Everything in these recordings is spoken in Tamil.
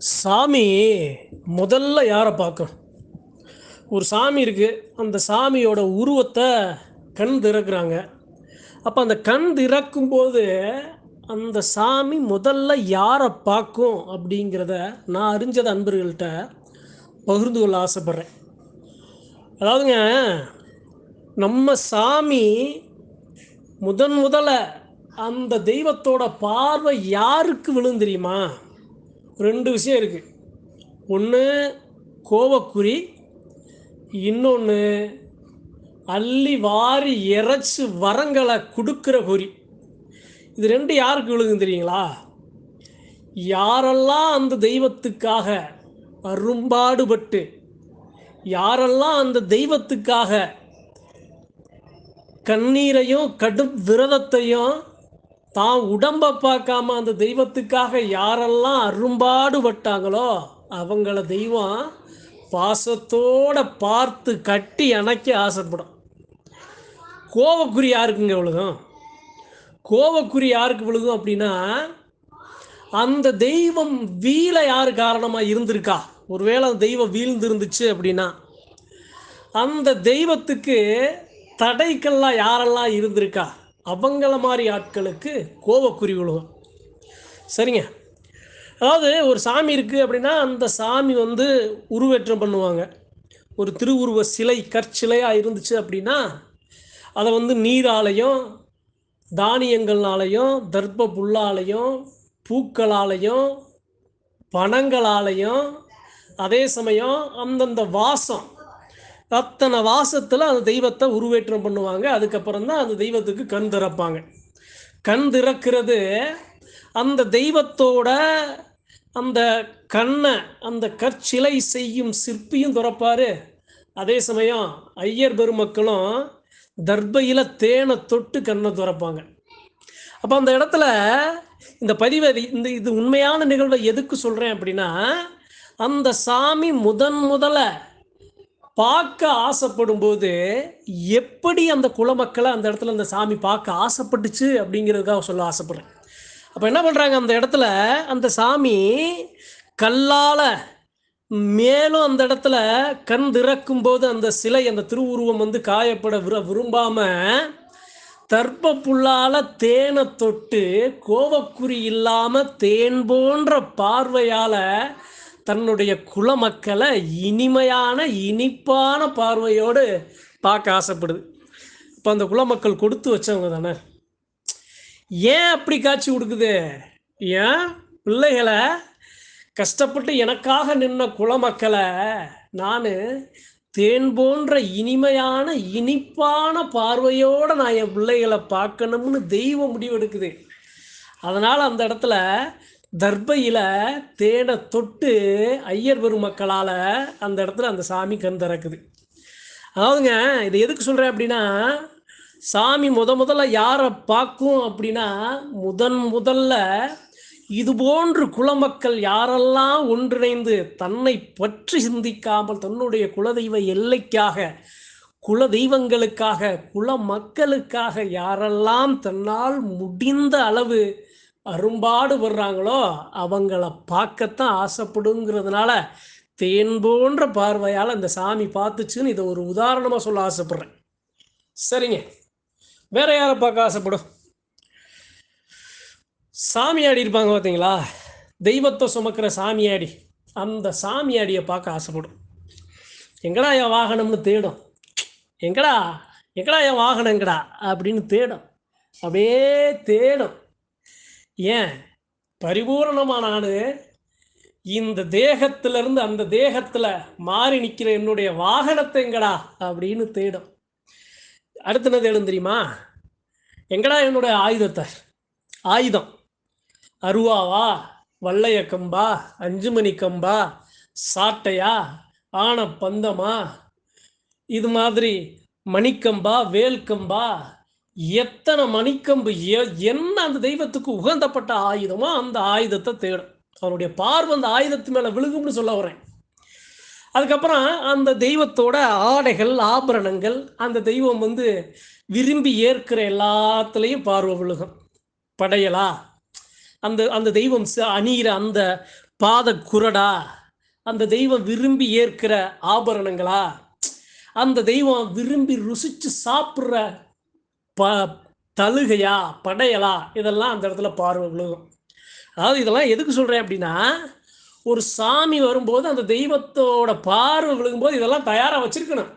சாமி முதல்ல யாரை பார்க்கும்? ஒரு சாமி இருக்குது அந்த சாமியோட உருவத்தை கண் திறக்கிறாங்க. அப்போ அந்த கண் திறக்கும்போது அந்த சாமி முதல்ல யாரை பார்க்கும் அப்படிங்கிறத நான் அறிஞ்சத அன்பர்கள்ட்ட பகிர்ந்து கொள்ள ஆசைப்பட்றேன். அதாவதுங்க நம்ம சாமி முதன் முதல்ல அந்த தெய்வத்தோட பார்வை யாருக்கு விழுந்து தெரியுமா? ரெண்டு விஷயம் இருக்குது ஒன்று கோவக்குறி இன்னொன்று அள்ளி வாரி இறைச்சி வரங்களை கொடுக்குற குறி இது ரெண்டு யாருக்கு விழுகும் தெரியுங்களா? யாரெல்லாம் அந்த தெய்வத்துக்காக அரும்பாடுபட்டு யாரெல்லாம் அந்த தெய்வத்துக்காக கண்ணீரையும் கடும் விரதத்தையும் தான் உடம்பை பார்க்காம அந்த தெய்வத்துக்காக யாரெல்லாம் அரும்பாடுபட்டாங்களோ அவங்கள தெய்வம் பாசத்தோட பார்த்து கட்டி அணைக்க ஆசைப்படும். கோவக்குறி யாருக்குங்க விழுகும் கோவக்குறி யாருக்கு விழுகும் அப்படின்னா அந்த தெய்வம் வீழ யார் காரணமாக இருந்திருக்கா? ஒருவேளை அந்த தெய்வம் வீழ்ந்து இருந்துச்சு அப்படின்னா அந்த தெய்வத்துக்கு தடைக்கெல்லாம் யாரெல்லாம் இருந்திருக்கா? அவங்கள மாதிரி ஆட்களுக்கு கோவக்குறி சரிங்க? அதாவது ஒரு சாமி இருக்குது அப்படின்னா அந்த சாமி வந்து உருவேற்றம் பண்ணுவாங்க. ஒரு திருவுருவ சிலை கற்சிலையாக இருந்துச்சு அப்படின்னா அதை வந்து நீராலையும் தானியங்கள்னாலையும் தர்ப்ப புல்லாலையும் பூக்களாலையும் பணங்களாலையும் அதே சமயம் அந்தந்த வாசம் அத்தனை வாசத்தில் அந்த தெய்வத்தை உருவேற்றம் பண்ணுவாங்க. அதுக்கப்புறம் தான் அந்த தெய்வத்துக்கு கண் திறப்பாங்க. கண் திறக்கிறது அந்த தெய்வத்தோட அந்த கண்ணை அந்த கற்சிலை செய்யும் சிற்பியும் திறப்பார். அதே சமயம் ஐயர் பெருமக்களும் தர்பையில் தேனை தொட்டு கண்ணை திறப்பாங்க. அப்போ அந்த இடத்துல இந்த பதிவை இந்த இது உண்மையான நிகழ்வை எதுக்கு சொல்கிறேன் அப்படின்னா அந்த சாமி முதன் முதல பார்க்க ஆசைப்படும் போது எப்படி அந்த குலமக்களை அந்த இடத்துல அந்த சாமி பார்க்க ஆசைப்பட்டுச்சு அப்படிங்கிறதுக்காக சொல்ல ஆசைப்படுறேன். அப்போ என்ன பண்ணுறாங்க அந்த இடத்துல அந்த சாமி கல்லால் மேலும் அந்த இடத்துல கண் திறக்கும் போது அந்த சிலை அந்த திருவுருவம் வந்து காயப்பட விர விரும்பாமல் தர்ப்ப புல்லால் தேனை தொட்டு கோவக்குறி இல்லாமல் தேன் போன்ற பார்வையால் தன்னுடைய குலமக்களை இனிமையான இனிப்பான பார்வையோடு பார்க்க ஆசைப்படுது. இப்போ அந்த குலமக்கள் கொடுத்து வச்சவங்க தானே. ஏன் அப்படி காட்சி கொடுக்குது? ஏன்? பிள்ளைகளை கஷ்டப்பட்டு எனக்காக நின்ன குலமக்களை நான் தேன் போன்ற இனிமையான இனிப்பான பார்வையோடு நான் என் பிள்ளைகளை பார்க்கணும்னு தெய்வம் முடிவெடுக்குது. அதனால் அந்த இடத்துல தர்பையில் தேனை தொட்டு ஐயர் பெருமக்களால் அந்த இடத்துல அந்த சாமி கண் திறக்குது. அதாவதுங்க இது எதுக்கு சொல்கிறேன் அப்படின்னா சாமி முத முதல்ல யாரை பார்க்கும் அப்படின்னா முதன் முதல்ல இது போன்று குலமக்கள் யாரெல்லாம் ஒன்றிணைந்து தன்னை பற்றி சிந்திக்காமல் தன்னுடைய குலதெய்வ எல்லைக்காக குல தெய்வங்களுக்காக குல மக்களுக்காக யாரெல்லாம் தன்னால் முடிந்த அளவு அரும்பாடு படுறாங்களோ அவங்கள பார்க்கத்தான் ஆசைப்படுங்கிறதுனால தேன் போன்ற பார்வையால் அந்த சாமி பார்த்துச்சுன்னு இதை ஒரு உதாரணமாக சொல்ல ஆசைப்படுறேன். சரிங்க. வேற யாரை பார்க்க ஆசைப்படும்? சாமியாடி இருப்பாங்க பார்த்தீங்களா தெய்வத்தை சுமக்கிற சாமியாடி அந்த சாமியாடியை பார்க்க ஆசைப்படும். எங்கடா என் வாகனம்னு தேடும்? எங்கடா? எங்கடா என் வாகனம் எங்கடா அப்படின்னு தேடும். அப்படியே தேடும். ஏன்? பரிபூரணமான நான் இந்த தேகத்திலிருந்து அந்த தேகத்தில் மாறி நிற்கிற என்னுடைய வாகனத்தை எங்கடா? அப்படின்னு தேடும். அடுத்தது என்ன தேடும் தெரியுமா? எங்கடா என்னுடைய ஆயுதத்தை? ஆயுதம். அருவாவா வள்ளைய கம்பா அஞ்சு மணி கம்பா சாட்டையா ஆன பந்தமா இது மாதிரி மணிக்கம்பா வேல்கம்பா எத்தனை மணிக்கம்பு என்ன அந்த தெய்வத்துக்கு உகந்தப்பட்ட ஆயுதமோ அந்த ஆயுதத்தை தேடும். அவனுடைய பார்வை அந்த ஆயுதத்து மேலே விழுகும்னு சொல்ல வரேன். அதுக்கப்புறம் அந்த தெய்வத்தோட ஆடைகள் ஆபரணங்கள் அந்த தெய்வம் வந்து விரும்பி ஏற்கிற எல்லாத்துலேயும் பார்வை விழுகும். படையலா? அந்த அந்த தெய்வம் ச- அணியிற அந்த பாத குரடா அந்த தெய்வம் விரும்பி ஏற்கிற ஆபரணங்களா? அந்த தெய்வம் விரும்பி ருசிச்சு சாப்பிட்ற ப தழுகையா படையலா இதெல்லாம் அந்த இடத்துல பார்வை விழுகும். அதாவது இதெல்லாம் எதுக்கு சொல்கிறேன் அப்படின்னா ஒரு சாமி வரும்போது அந்த தெய்வத்தோட பார்வை விழுகும்போது இதெல்லாம் தயாராக வச்சுருக்கணும்.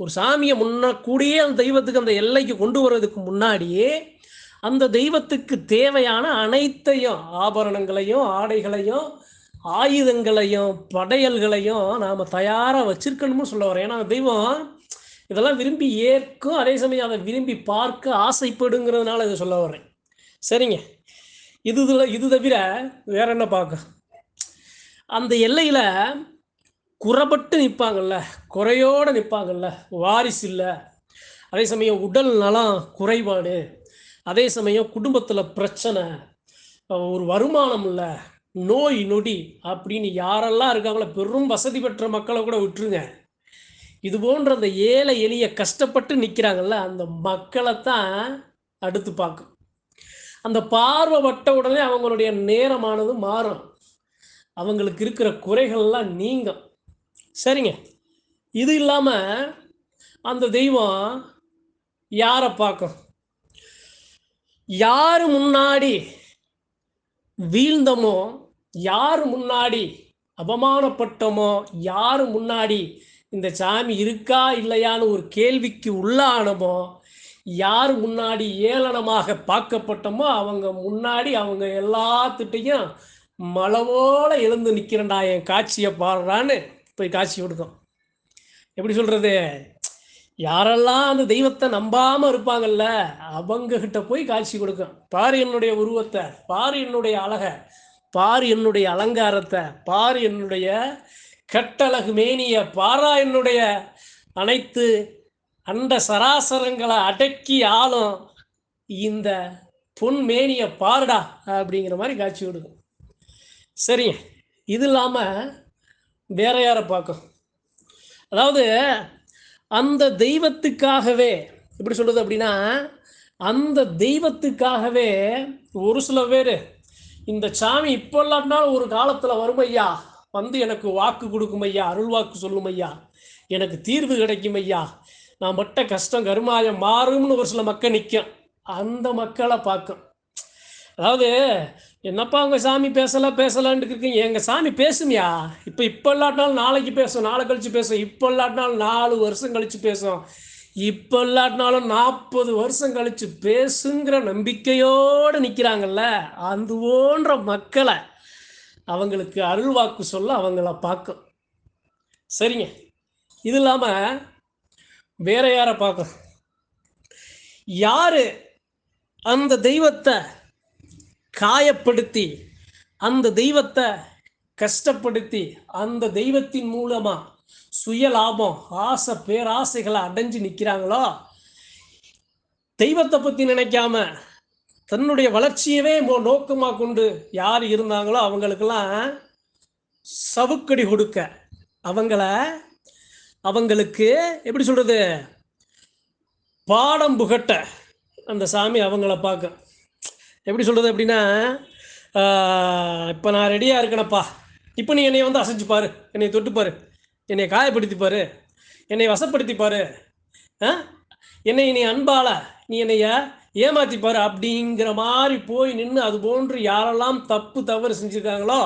ஒரு சாமியை முன்ன கூடியே அந்த தெய்வத்துக்கு அந்த எல்லைக்கு கொண்டு வர்றதுக்கு முன்னாடியே அந்த தெய்வத்துக்கு தேவையான அனைத்தையும் ஆபரணங்களையும் ஆடைகளையும் ஆயுதங்களையும் படையல்களையும் நாம் தயாராக வச்சுருக்கணும்னு சொல்ல வரேன். ஏன்னா அந்த தெய்வம் இதெல்லாம் விரும்பி ஏற்கும் அதே சமயம் அதை விரும்பி பார்க்க ஆசைப்படுங்கிறதுனால இதை சொல்ல வரேன் சரிங்க. இது இதில் இது தவிர வேற என்ன பார்க்க? அந்த எல்லையில் குறைபட்டு நிற்பாங்கல்ல குறையோடு நிற்பாங்கல்ல வாரிசு இல்லை. அதே சமயம் உடல் நலம் குறைபாடு. அதே சமயம் குடும்பத்தில் பிரச்சனை ஒரு வருமானம் இல்லை நோய் நொடி அப்படின்னு யாரெல்லாம் இருக்காங்களோ பெரும் வசதி பெற்ற மக்களை கூட விட்டுருங்க. இது போன்ற அந்த ஏழை எளிய கஷ்டப்பட்டு நிற்கிறாங்கல்ல அந்த மக்களை தான் அடுத்து பார்க்கும். அந்த பார்வை பட்ட உடனே அவங்களுடைய நேரமானது மாறும். அவங்களுக்கு இருக்கிற குறைகள்லாம் நீங்கும். சரிங்க. இது இல்லாமல் அந்த தெய்வம் யாரை பார்க்கும்? யார் முன்னாடி வீழ்ந்தமோ யார் முன்னாடி அவமானப்பட்டோமோ யார் முன்னாடி இந்த சாமி இருக்கா இல்லையான்னு ஒரு கேள்விக்கு உள்ளானமோ யார் முன்னாடி ஏளனமாக பார்க்கப்பட்டோமோ அவங்க முன்னாடி அவங்க எல்லாத்துட்டையும் மலவோல எழுந்து நிற்கிறேன்டா என் காட்சியை பாடுறான்னு போய் காட்சி கொடுக்கும். எப்படி சொல்கிறது யாரெல்லாம் அந்த தெய்வத்தை நம்பாமல் இருப்பாங்கல்ல அவங்ககிட்ட போய் காட்சி கொடுக்கும். பாரு என்னுடைய உருவத்தை பாரு என்னுடைய அழக பாரு என்னுடைய அலங்காரத்தை பாரு என்னுடைய கட்டழகு மேனிய பாரா என்னுடைய அனைத்து அண்ட சராசரங்களை அடக்கி ஆளும் இந்த பொன் மேனிய பாருடா அப்படிங்கிற மாதிரி காட்சி கொடுக்கும். சரிங்க. இது இல்லாமல் வேற யாரை பார்க்கும்? அதாவது அந்த தெய்வத்துக்காகவே எப்படி சொல்கிறது அப்படின்னா அந்த தெய்வத்துக்காகவே ஒரு சில பேர் இந்த சாமி இப்போ இல்லாட்டினாலும் ஒரு காலத்தில் வரும் ஐயா வந்து எனக்கு வாக்கு கொடுக்கும் ஐயா அருள் வாக்கு சொல்லும் ஐயா. எனக்கு தீர்வு கிடைக்கும் ஐயா. நான் பட்ட கஷ்டம் கருமாயம் மாறும்னு ஒரு சில மக்கள் நிற்கும் அந்த மக்களை பார்க்கும். அதாவது என்னப்பா உங்கள் சாமி பேசலாம் பேசலான்ட்டு இருக்கீங்க. எங்கள் சாமி பேசுமியா? இப்போ இப்போ இல்லாட்டினாலும் நாளைக்கு பேசும். நாளை கழித்து பேசும். இப்போ இல்லாட்டினாலும் நாலு வருஷம் கழித்து பேசும். இப்போ இல்லாட்டினாலும் நாற்பது வருஷம் கழித்து பேசுங்கிற நம்பிக்கையோடு நிற்கிறாங்கல்ல அந்த போன்ற மக்களை அவங்களுக்கு அருள்வாக்கு சொல்ல அவங்கள பார்க்கும். சரிங்க. இது இல்லாமல் வேற யாரை பார்க்கும் யாரு அந்த தெய்வத்தை காயப்படுத்தி அந்த தெய்வத்தை கஷ்டப்படுத்தி அந்த தெய்வத்தின் மூலமா சுய லாபம் ஆசை பேராசைகளை அடைஞ்சு நிற்கிறாங்களோ தெய்வத்தை பற்றி நினைக்காம தன்னுடைய வளர்ச்சியவே மோ நோக்கமாக கொண்டு யார் இருந்தாங்களோ அவங்களுக்கெல்லாம் சவுக்கடி கொடுக்க. அவங்கள அவங்களுக்கு எப்படி சொல்கிறது பாடம் புகட்ட அந்த சாமி அவங்கள பார்க்க. எப்படி சொல்கிறது அப்படின்னா இப்போ நான் ரெடியாக இருக்கேனப்பா. இப்போ நீ என்னை வந்து அசைச்சு பாரு. என்னை தொட்டுப்பாரு என்னை காயப்படுத்திப்பாரு என்னை வசப்படுத்திப்பாரு ஆ? என்னை நீ அன்பால நீ என்னைய ஏமாத்தி அப்படிங்கிற மாதிரி போய் நின்று அது போன்று யாரெல்லாம் தப்பு தவறு செஞ்சுருக்காங்களோ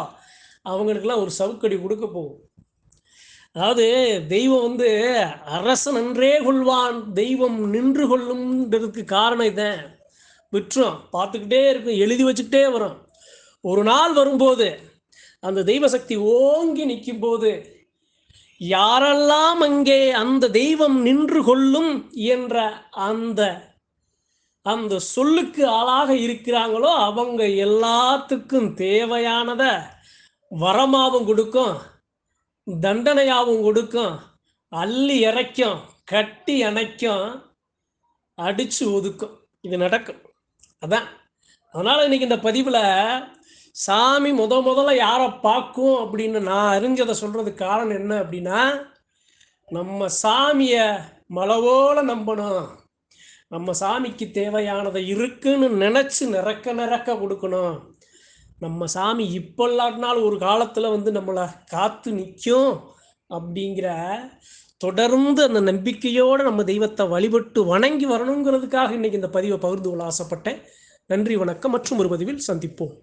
அவங்களுக்கெல்லாம் ஒரு சவுக்கடி கொடுக்க போகும். அதாவது தெய்வம் வந்து அரசன் நன்றே கொள்வான் தெய்வம் நின்று கொள்ளும்ன்றதுக்கு காரணம் இதான் விட்டுரும் பார்த்துக்கிட்டே இருக்கும் எழுதி வச்சுக்கிட்டே வரும். ஒரு நாள் வரும்போது அந்த தெய்வ சக்தி ஓங்கி நிற்கும் போது யாரெல்லாம் அங்கே அந்த தெய்வம் நின்று கொள்ளும்? என்ற அந்த அந்த சொல்லுக்கு ஆளாக இருக்கிறாங்களோ அவங்க எல்லாத்துக்கும் தேவையானத வரமாவும் கொடுக்கும் தண்டனையாகவும் கொடுக்கும் அள்ளி இறைக்கும் கட்டி அணைக்கும் அடித்து ஒதுக்கும். இது நடக்கும். அதான். அதனால் இன்றைக்கி இந்த பதிவில் சாமி முத முதல்ல யாரை பார்க்கும் அப்படின்னு நான் அறிஞ்சதை சொல்கிறதுக்கு காரணம் என்ன அப்படின்னா நம்ம சாமியை மலவோல நம்பணும். நம்ம சாமிக்கு தேவையானதை இருக்குன்னு நினச்சி நிறக்க நிறக்க கொடுக்கணும். நம்ம சாமி இப்போ இல்லாட்டினாலும் ஒரு காலத்தில் வந்து நம்மளை காத்து நிற்கும் அப்படிங்கிற தொடர்ந்து அந்த நம்பிக்கையோடு நம்ம தெய்வத்தை வழிபட்டு வணங்கி வரணுங்கிறதுக்காக இன்றைக்கி இந்த பதிவை பகிர்ந்து கொள்ள ஆசைப்பட்டேன். நன்றி வணக்கம் மற்றும் ஒரு பதிவில் சந்திப்போம்.